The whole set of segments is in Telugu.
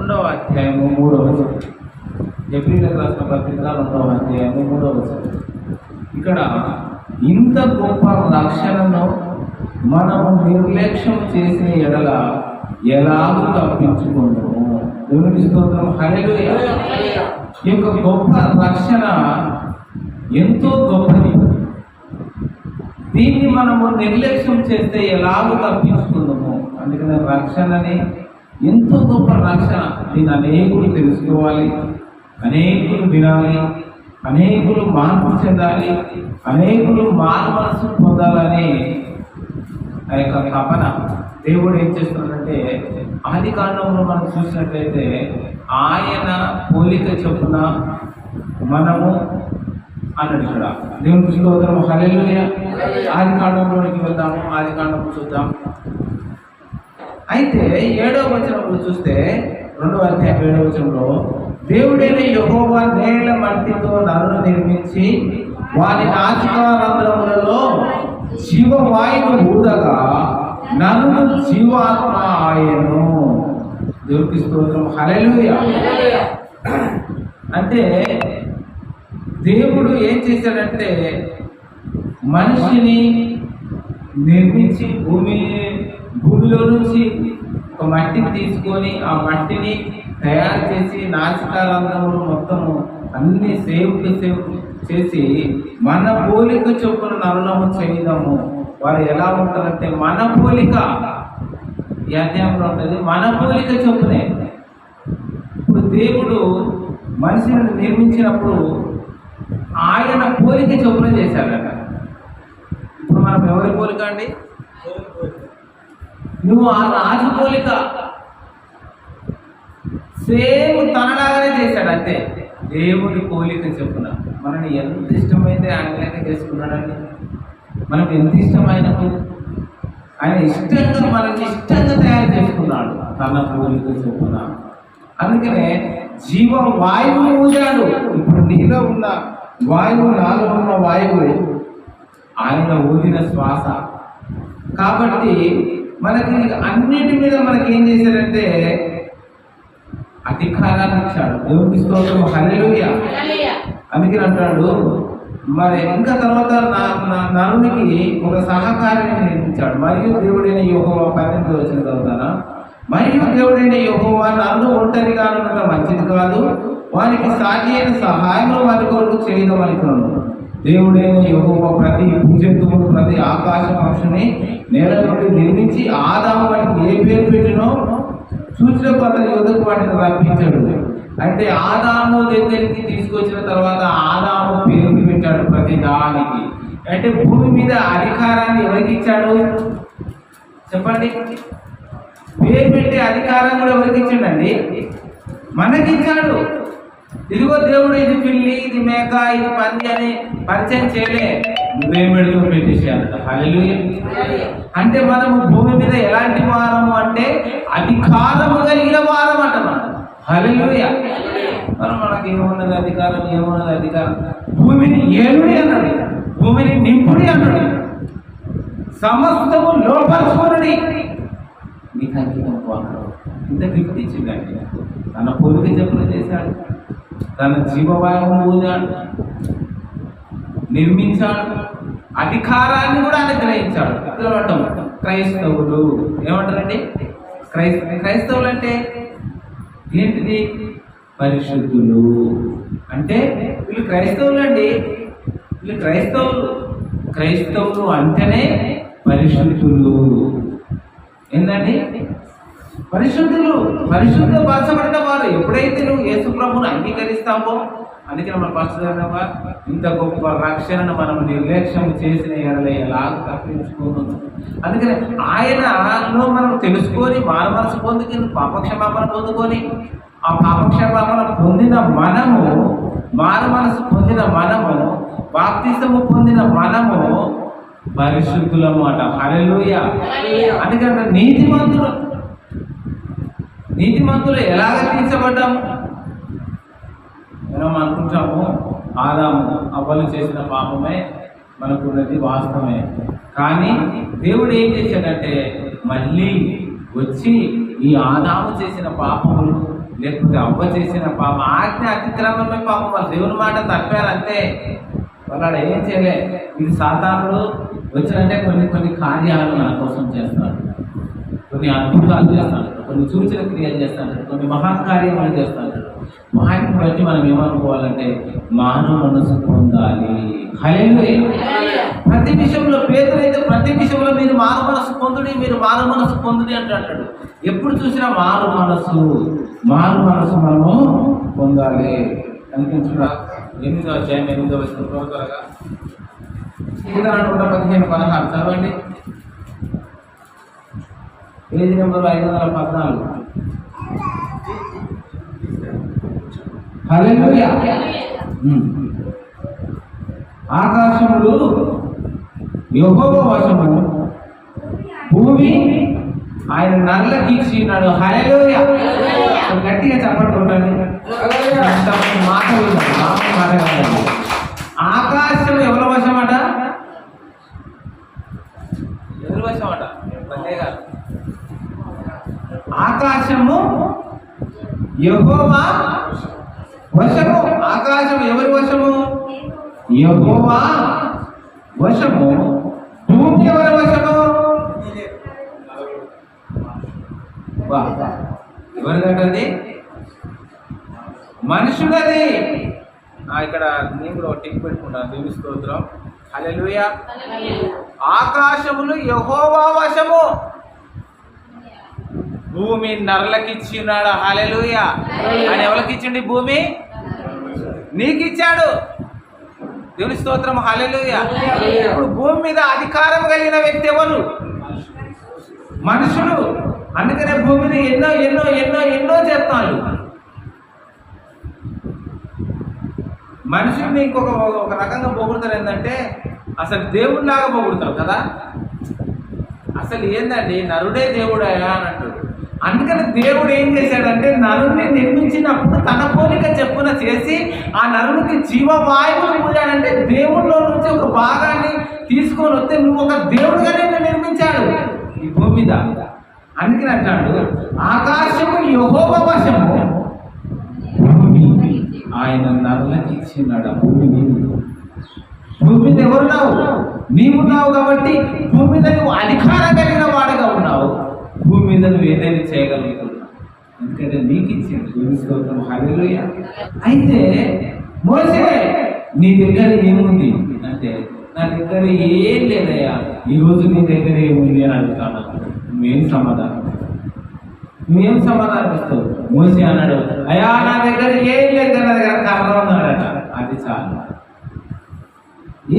రెండవ అధ్యాయము మూడవ వచనం. ఎప్రిల్ రాసిన పత్రిక రెండవ అధ్యాయము మూడవ వచనం. ఇక్కడ ఇంత గొప్ప రక్షణను మనము నిర్లక్ష్యం చేసిన ఎడల ఎలాగూ తప్పించుకుంటాము దేవునికి స్తోత్రం. హల్లెలూయా. ఈ యొక్క గొప్ప రక్షణ ఎంతో గొప్పది. దీన్ని మనము నిర్లక్ష్యం చేస్తే ఎలాగో తప్పించుకుందాము. అందుకని రక్షణని ఎంతో గొప్ప రక్షణ దీన్ని అనేకులు తెలుసుకోవాలి అనేకులు వినాలి అనేకులు మార్పు చెందాలి అనేకులు మారు మనసు పొందాలని ఆ యొక్క తపన దేవుడు ఏం చేస్తున్నాడంటే ఆది కాండంలో మనం చూసినట్లయితే ఆయన పోలిక చొప్పున మనము అన్నాడు ఇక్కడ. దేవుని స్తోత్రం హల్లెలూయా. ఆది కాండంలోనికి వెళ్దాము ఆది కాండం చూద్దాం అయితే ఏడవ వచనంలో చూస్తే రెండవ అధ్యాయం ఏడవ వచనంలో దేవుడైన యహోవా నేల మట్టితో నరును నిర్మించి వారి నాసికారంధ్రములలో జీవవాయువు ఊదగా నన్ను జీవాత్మ ఆయను. దేవుడికి స్తోత్రం. హల్లెలూయా. అంటే దేవుడు ఏం చేశాడంటే మనిషిని నిర్మించి భూమి భూమిలో నుంచి ఒక మట్టిని తీసుకొని ఆ మట్టిని తయారు చేసి నాసికారంధ్రములు మొత్తము అన్ని సేవ్ సేవ్ చేసి మన పోలిక చొప్పున నరులము చేయడము. వారు ఎలా ఉంటారంటే మన పోలిక ఈ అధ్యాయంలో ఉంటుంది. మన పోలిక చొప్పునే ఇప్పుడు దేవుడు మనిషిని నిర్మించినప్పుడు ఆయన పోలిక చొప్పున చేశాడట. ఇప్పుడు మనం ఎవరి పోలిక అండి? నువ్వు ఆ రాజు పోలిక సేమ్ తనలాగానే చేశాడు అంతే. దేవుడి పోలిక చెప్పున మనని ఎంత ఇష్టమైతే ఆయన చేసుకున్నాడండి? మనకు ఎంత ఇష్టమైనప్పుడు? ఆయన ఇష్టంగా మనకి ఇష్టంగా తయారు చేసుకున్నాడు తన పోలిక చెప్పున అందుకనే జీవ వాయువు ఊదాడు. ఇప్పుడు నీలో ఉన్న వాయువు నాలో ఉన్న వాయువు ఆయన ఊదిన శ్వాస. కాబట్టి మనకి అన్నిటి మీద మనకి ఏం చేశాడంటే అధికారాన్ని ఇచ్చాడు. దేవుడికి స్తోత్రం. హల్లెలూయా. అందుకని అంటాడు మరి ఇంకా తర్వాత నా నా- నరునికి ఒక సహకారిని నిర్మించాడు మరియు దేవుడైన యోహోవా పన్నెండు వచ్చిన చదువుతానా? మరియు దేవుడైన యోహోవా నన్ను ఒంటరిగా ఉండటం మంచిది కాదు. వానికి సాటి అయిన సహాయం వారి కొరకు చేయడం అనుకున్నాను దేవుడైన యహోవ ప్రతి భూజంతువు ప్రతి ఆకాశ పక్షిని నేల నుండి నిర్మించి ఆదాము వాటికి ఏ పేరు పెట్టినో సూచన అతని యువతకు వాటిని రప్పించాడు. అంటే ఆదాము దగ్గరికి తీసుకొచ్చిన తర్వాత ఆదాము పేరు పెట్టాడు ప్రతి దానికి. అంటే భూమి మీద అధికారాన్ని ఎవరికి ఇచ్చాడు? చెప్పండి. పేరు పెట్టే అధికారం కూడా ఎవరికి ఇచ్చాడండి? మనకిచ్చాడు ఇదిగో దేవుడు ఇది పిల్లి ఇది మేక ఇది పంది అని పరిచయం చేయలే. నువ్వేం పెడుతూ పెట్టేసాడు హల్లెలూయా. అంటే మనము భూమి మీద ఎలాంటి వారము అంటే అధికారము కలిగిన వారం అంటున్నాడు హల్లెలూయా. మరి మనకి ఏమున్నది అధికారం ఏమున్నది అధికారం? భూమిని ఏలుడి అన్నాడు భూమిని నింపుడి అన్నాడు సమస్తము లోపరుచుకున్నది. నీకు అంకితం ఇంత గిఫ్ట్ ఇచ్చిందండి తన పొలిక చెప్పులు చేశాడు. తన జీవవాయువు పోదాడు నిర్మించాడు. అధికారాన్ని కూడా అనుగ్రహించాడు పిలవటం క్రైస్తవులు. ఏమంటారండి? క్రైస్త క్రైస్తవులు అంటే ఏంటిది? పరిశుద్ధులు. అంటే వీళ్ళు క్రైస్తవులు అండి. వీళ్ళు క్రైస్తవులు. క్రైస్తవులు అంటేనే పరిశుద్ధులు. ఏంటండి పరిశుద్ధులు పరిశుద్ధ పరచబడిన వారు ఎప్పుడైతే నువ్వు యేసు ప్రభుని అంగీకరిస్తావో అందుకే మన పరిశుద్ధంగా ఇంత గొప్ప రక్షణను మనం నిర్లక్ష్యం చేసిన ఎడల ఎలాగ తప్పించుకోను అందుకని ఆయనలో మనం తెలుసుకొని మానమనసు పొందుకొని పాపక్షమాపణ పొందుకొని ఆ పాపక్షమాపణ పొందిన మనము మనసు పొందిన మనము బాప్తిసము పొందిన మనము పరిశుద్ధులము అట. హల్లెలూయ. అందుకంటే నీతిమంతులు నీతిమంతులు ఎలాగ తీర్చబడ్డాము? మనం అనుకుంటాము ఆదాము అవ్వలు చేసిన పాపమే మనకున్నది వాస్తవమే. కానీ దేవుడు ఏం చేశాడంటే మళ్ళీ వచ్చి ఈ ఆదాము చేసిన పాపములు లేకపోతే అవ్వ చేసిన పాపం ఆజ్ఞ అతిక్రమమే పాపం వాళ్ళు దేవుని మాట తప్పారు వాళ్ళు ఏం చేయలే. ఇది సాధారణలు వచ్చినంటే కొన్ని కొన్ని కార్యాలు మన కోసం చేస్తారు కొన్ని అద్భుతాలు చేస్తాడు కొన్ని సూచన క్రియలు చేస్తాడు కొన్ని మహాకార్యములు చేస్తాడు వాటిని బట్టి మనం ఏమనుకోవాలంటే మానవ మనసు పొందాలి. ప్రతి విషయంలో పేదలైతే ప్రతి విషయంలో మీరు మారు మనసు పొందుడి మీరు మారు మనసు పొందుడి అంటే అంటాడు. ఎప్పుడు చూసినా మారు మనసు మారు మనసు మనము పొందాలి. అనిపించురా ఎనిమిదో అధ్యాయం ఎనిమిదో వచ్చిన త్వరగా. ఇంకా నూట పదిహేను పదహారు చదవండి. పేజీ నెంబర్ ఐదు వందల పద్నాలుగు. ఆకాశములు యెహోవ వశము భూమి ఆయన నల్లకి ఇచ్చినాడు హల్లెలూయ. గట్టిగా చెప్పండి మాటలు ఆకాశం ఎవరి వశమట? ఎవరి వశమట? గారు ఆకాశము యెహోవా వశము. ఆకాశం ఎవరి వశము? యెహోవా వశము. భూమి ఎవరి వశము. ఎవరిదంటది మనుషులది. ఇక్కడ నేను కూడా ఒక టిక్ పెట్టుకున్నాను దేవి స్తోత్రం. హల్లెలూయా. ఆకాశములు యెహోవా వశము. భూమి నరలకిచ్చినాడు హల్లెలూయ. ఆయన ఎవరికి ఇచ్చిండి భూమి? నీకు ఇచ్చాడు దేవుని స్తోత్రం. హల్లెలూయ. ఇప్పుడు భూమి మీద అధికారం కలిగిన వ్యక్తి ఎవరు? మనుషులు. అందుకనే భూమిని ఎన్నో ఎన్నో ఎన్నో ఎన్నో చేస్తాడు మనుషుల్ని ఇంకొక ఒక రకంగా పొగుడతారు ఏంటంటే అసలు దేవుడిలాగా పొగుడతారు కదా. అసలు ఏందండి? నరుడే దేవుడయా అని అంటాడు అందుకని దేవుడు ఏం చేశాడంటే నరుడిని నిర్మించినప్పుడు తన పోలిక చెప్పున చేసి ఆ నరునికి జీవవాయువును పూజాడంటే దేవుడిలో నుంచి ఒక భాగాన్ని తీసుకొని వస్తే నువ్వు ఒక దేవుడుగానే నేను నిర్మించాడు. ఈ భూమి మీద. అందుకని అంటాడు ఆకాశము యహోవ వశము. భూమి ఆయన నరులకి ఇచ్చినాడు ఆ భూమిని భూమి మీద ఎవరున్నావు? నీవున్నావు కాబట్టి భూమి మీద నువ్వు అధికారం కలిగిన భూమి మీద నువ్వు ఏదైనా చేయగలుగుతున్నావు ఎందుకంటే నీకు ఇచ్చింది భూమి స్తోత్రం. హల్లెలూయా అయితే మోసే నీ దగ్గర ఏముంది? అంటే నా దగ్గర ఏం లేదయ్యా. ఈరోజు నీ దగ్గర ఏముంది అని అడుగుతాను నువ్వేం సమాధానం నువ్వేం సమాధానం ఇస్తావు? మోసే అన్నాడు అయ్యా నా దగ్గర ఏం లేదు నా దగ్గర కర్ర ఉన్నాడట అది చాలు.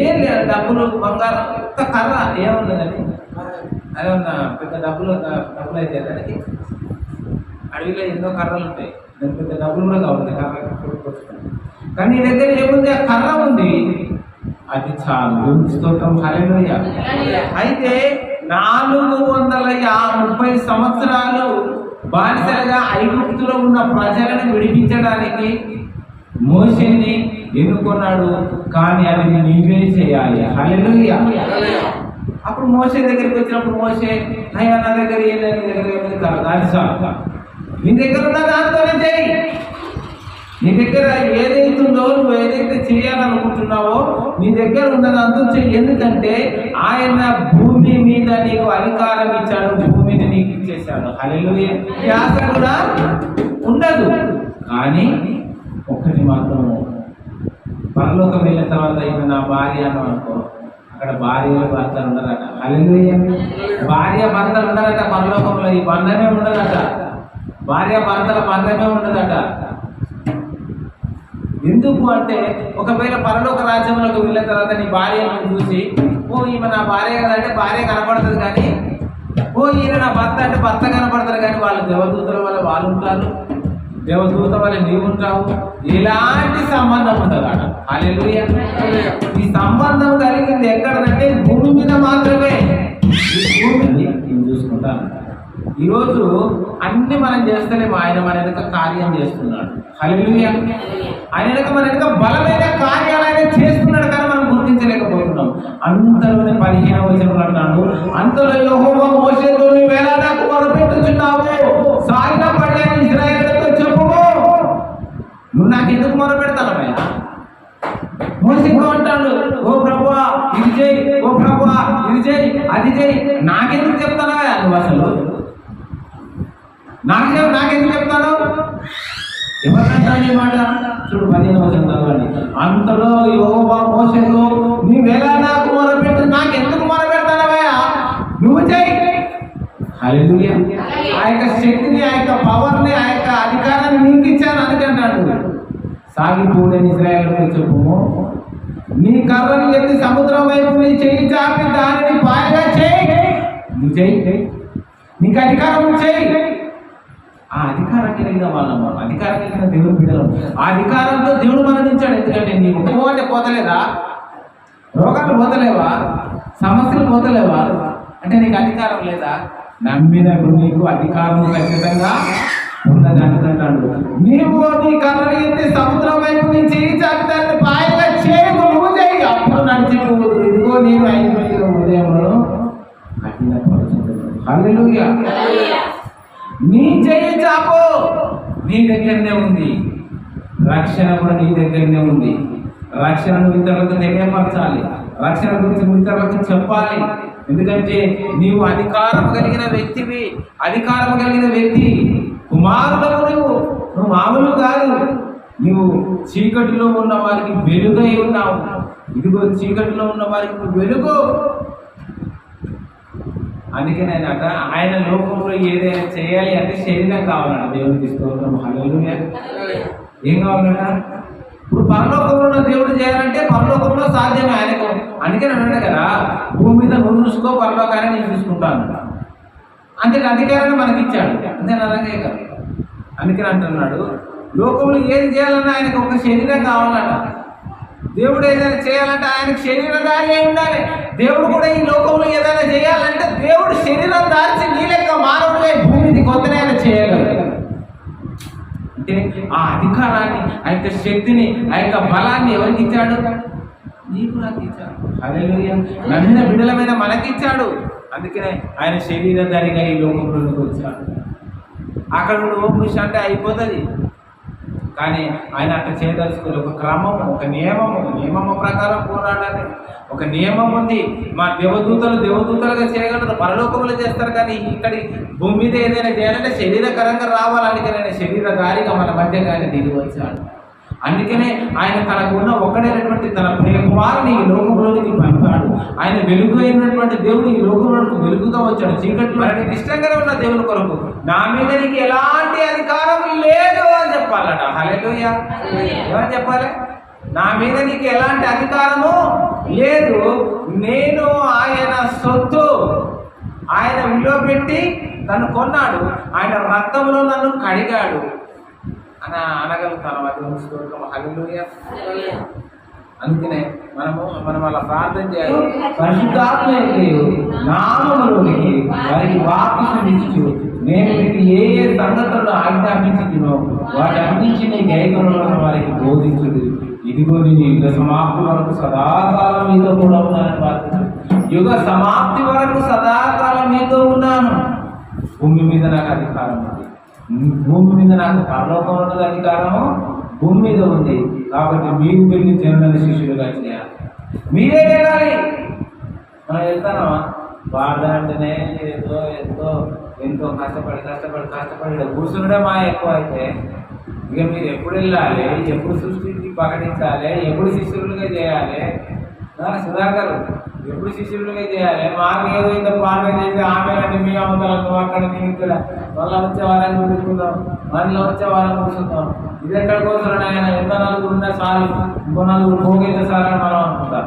ఏం లేదు డబ్బులు బంగారం ఇంత కర్ర ఏమున్నదండి అదే ఉన్న పెద్ద డబ్బులు డబ్బులు అయితే దానికి అడవిలో ఎన్నో కర్రలు ఉంటాయి. దాని పెద్ద డబ్బులు కూడా కావాలి కర్ర కొట్టుకొచ్చుకొని. కానీ నీ దగ్గర ఏముంది? ఆ కర్ర ఉంది. అది చాలు. స్తోత్రం. హల్లెలూయా. అయితే నాలుగు వందల ముప్పై సంవత్సరాలు బానిసలుగా ఐగుప్తులో ఉన్న ప్రజలను విడిపించడానికి మోషేని ఎన్నుకున్నాడు? కానీ అది నీవే చేయాలి. హల్లెలూయా. అప్పుడు మోసే దగ్గరికి వచ్చినప్పుడు మోసే అయ్యా నా దగ్గర ఏం లేదు నీ దగ్గర ఏం కాదు అది చాలు నీ దగ్గర ఉన్న దాంతోనే చేయి. నీ దగ్గర ఏదైతుందో నువ్వు ఏదైతే చేయాలనుకుంటున్నావో నీ దగ్గర ఉన్నదంతా చెయ్యి ఎందుకంటే ఆయన భూమి మీద నీకు అధికారం ఇచ్చాడు భూమిని నీకు ఇచ్చేశాడు. హల్లెలూయా. యాస కూడా ఉండదు కానీ ఒక్కటి మాత్రం పరలోకం వెళ్ళిన తర్వాత ఈమె నా భార్య అని అనుకో. అక్కడ భార్య భర్తలు ఉండరట. హల్లెలూయా భార్య భర్తలు ఉండరట పరలోకంలో. ఈ బంధమే ఉండదట. భార్య భర్తల బంధమే ఉండదట. ఎందుకు అంటే ఒకవేళ పరలోక రాజ్యంలోకి వెళ్ళిన తర్వాత నీ భార్యను చూసి ఓ ఈమె నా భార్య కదంటే భార్య కనపడుతుంది కానీ ఓ ఈయన నా భర్త అంటే భర్త కనపడతారు కానీ వాళ్ళు దేవదూతల వల్ల వాళ్ళు ఉంటారు. దేవదూత వల్ల నీవు ఉంటావు ఎలాంటి సంబంధం ఉండదు అక్కడ హల్లెలూయా. ఈ సంబంధం కలిగింది ఎక్కడంటే భూమి మీద మాత్రమే. ఈ భూమిని నేను చూసుకుంటాను. ఈరోజు అన్ని మనం చేస్తలేము. ఆయన మన వెనక కార్యం చేస్తున్నాడు. హల్లెలూయా. ఆయన వెనక మన వెనక బలమైన కార్యాలు ఆయన చేస్తున్నాడు కానీ మనం గుర్తించలేకపోతున్నాం. అంతలోనే పదిహేను వచ్చిన అంటాడు అంతలో యెహోవా మోషేతో నాకు నువ్వు నాకు ఎందుకు మొర పెడతానమయ్యా మోసిగా అంటాడు ఓ ప్రభువా ఇది చేయి ఓ ప్రభువా ఇది చేయి అది చేయి. నాకెందుకు చెప్తానా నువ్వు అసలు? నాకు నాకెందుకు చెప్తాను? ఎవరంటాడు మాట? చూడు పదిహేను వచ్చిన చదవండి. అంతలో యోగా మోసంలో నీవెలా నాకు మొరపెట్టు నాకు ఎందుకు మొరపెడతానవయ్యా నువ్వు చేయి. ఆ యొక్క శక్తిని ఆ యొక్క పవర్ని ఆ యొక్క అధికారాన్ని నీకు ఇచ్చాను అందుకంటాడు సాగిపోలేని ఇజ్రాయల్తో చెప్పుము. నీ కర్రను ఎత్తి సముద్రం వైపు నీ చెయ్యి చాపి దానిని పాయగా చేయి. నువ్వు చేయి. నీకు అధికారం చేయి. ఆ అధికారం కలిగిన వాళ్ళము అధికారం కలిగిన దేవుడు బిడ్డలు. ఆ అధికారంతో దేవుడు మరణించాడు. ఎందుకంటే నీ పోతే పోతలేదా? రోగాలు పోతలేవా? సమస్యలు పోతలేవా? అంటే నీకు అధికారం లేదా? నమ్మినప్పుడు నీకు అధికారం ఖచ్చితంగా ఉన్నది అనుకుంటాడు నీవు నీ ఎత్తి సముద్రం వైపు నీ చేయి చాపితాన్ని పాయగా చేయకు నువ్వు చేయి అప్పుడు నడిచిపోదు ఇదిగో నేను ఐదు ఉదయంలో హల్లెలూయా. నీ చెయ్యి చాపు నీ దగ్గరనే ఉంది. రక్షణ కూడా నీ దగ్గరనే ఉంది. రక్షణను ఇతరులకు తెలియపరచాలి. రక్షణ గురించి ఇతరులకు చెప్పాలి. ఎందుకంటే నీవు అధికారం కలిగిన వ్యక్తివి అధికారం కలిగిన వ్యక్తి. కుమారుడవు నువ్వు నువ్వు మామూలు కాదు. నువ్వు చీకటిలో ఉన్న వారికి వెలుగై ఉన్నావు. ఇదిగో చీకటిలో ఉన్న వారికి వెలుగు. అందుకే నేను అట ఆయన లోకంలో ఏదైనా చేయాలి అంటే శరీరం కావాలన్న దేవుడికి స్తోత్రం. హల్లెలూయా. ఏం కావాలట? ఇప్పుడు పరలోకంలో దేవుడు చేయాలంటే పరలోకంలో సాధ్యమే ఆయనకు. అందుకే నేను కదా భూమి మీద నువ్వు చూసుకో పరలోకాన్ని నేను చూసుకుంటాను. అంతే అధికారాన్ని మనకి ఇచ్చాడు అంతే అలాగే కదా అందుకని అంటున్నాడు లోకంలో ఏది చేయాలన్నా ఆయనకు ఒక శరీరం కావాలట. దేవుడు ఏదైనా చేయాలంటే ఆయనకు శరీరధారి అయి ఉండాలి. దేవుడు కూడా ఈ లోకంలో ఏదైనా చేయాలంటే దేవుడు శరీరం దాల్చి నీ లెక్క మానవుడే భూమిని కొత్తనైనా చేయగలరు అంటే ఆ అధికారాన్ని ఆ యొక్క శక్తిని ఆ యొక్క బలాన్ని ఎవరికి ఇచ్చాడు? నీకు నాకు ఇచ్చాడు. అదే నమ్మిన బిడ్డల మీద మనకిచ్చాడు. అందుకనే ఆయన శరీరధారిగా ఈ లోకంలోకి వచ్చాడు. అక్కడ నుండి ఓపుష అంటే అయిపోతుంది. కానీ ఆయన అట్లా చేయదలుచుకోలేదు. ఒక క్రమము ఒక నియమం ఒక నియమం ప్రకారం పోరాడాలి. ఒక నియమం ఉంది. మా దేవదూతలు దేవదూతలుగా చేయగలరు. పరలోకములు చేస్తారు. కానీ ఇక్కడి భూమి మీద ఏదైనా చేయాలంటే శరీరకరంగా రావాలని శరీర శరీరధారిగా మన మధ్య కానీ దిగి వచ్చాడు. అందుకనే ఆయన తనకు ఉన్న ఒక్కడైనటువంటి తన ప్రియ కుమారుని ఈ లోకంలోనికి పంపాడు. ఆయన వెలుగు అయినటువంటి దేవుడు ఈ లోకంలోకి వెలుగుగా వచ్చాడు. చీకట్లో ఆయనకి ఇష్టంగానే ఉన్న దేవుని కొరకు నా మీద నీకు ఎలాంటి అధికారం లేదు అని చెప్పాలట. హల్లెలూయ. ఏమని చెప్పాలి? నా మీద నీకు ఎలాంటి అధికారము లేదు. నేను ఆయన సొత్తు. ఆయన విలువ పెట్టి నన్ను కొన్నాడు. ఆయన రక్తంలో నన్ను కడిగాడు. అని అనగలుగుతాను అది స్తోత్రం. హల్లెలూయా. అందుకనే మనము మనం అలా ప్రార్థన చేయాలి. పరిశుద్ధాత్మ నామములోనికి వారికి ఇచ్చు నేను మీకు ఏ ఏ సంగతులను ఆజ్ఞాపించుతున్నో వాటన్నించి నీ గైకులను వారికి బోధించుడు. ఇదిగో నేను యుగ సమాప్తి వరకు సదాకాలం మీతో కూడా ఉన్నాను యుగ సమాప్తి వరకు సదాకాలం మీతో ఉన్నాను. భూమి మీద నాకు అధికారం భూమి మీద నాకు పరలోకం ఉన్నది అధికారము భూమి మీద ఉంది. కాబట్టి మీకు వెళ్ళి జనుల శిష్యులుగా చేయాలి. మీరే వెళ్ళాలి మనం వెళ్తామా? బాధ అంటేనే ఏదో ఎంతో ఎంతో కష్టపడి కష్టపడి కష్టపడి కూర్చుండడం కూర్చుండే మా ఎక్కువ అయితే. ఇక మీరు ఎప్పుడు వెళ్ళాలి? ఎప్పుడు సృష్టికి ప్రకటించాలి? ఎప్పుడు శిష్యులుగా చేయాలి? సుధాకర్ ఎప్పుడు శిష్యులుగా చేయాలి మాకు ఏదో ఇంత ప్రార్థన చేసి ఆమె మీ అమ్మకాలకు అక్కడ నేను ఇక్కడ మళ్ళీ వచ్చే వారం కూర్చుకుందాం మళ్ళీ వచ్చే వారం కూర్చుందాం ఇది ఎక్కడ కోసం ఆయన ఎంత నలుగురు ఉన్నా చాలు. ఇంకో నలుగురు పోగైతే సార్ అని మనం అనుకుంటాం.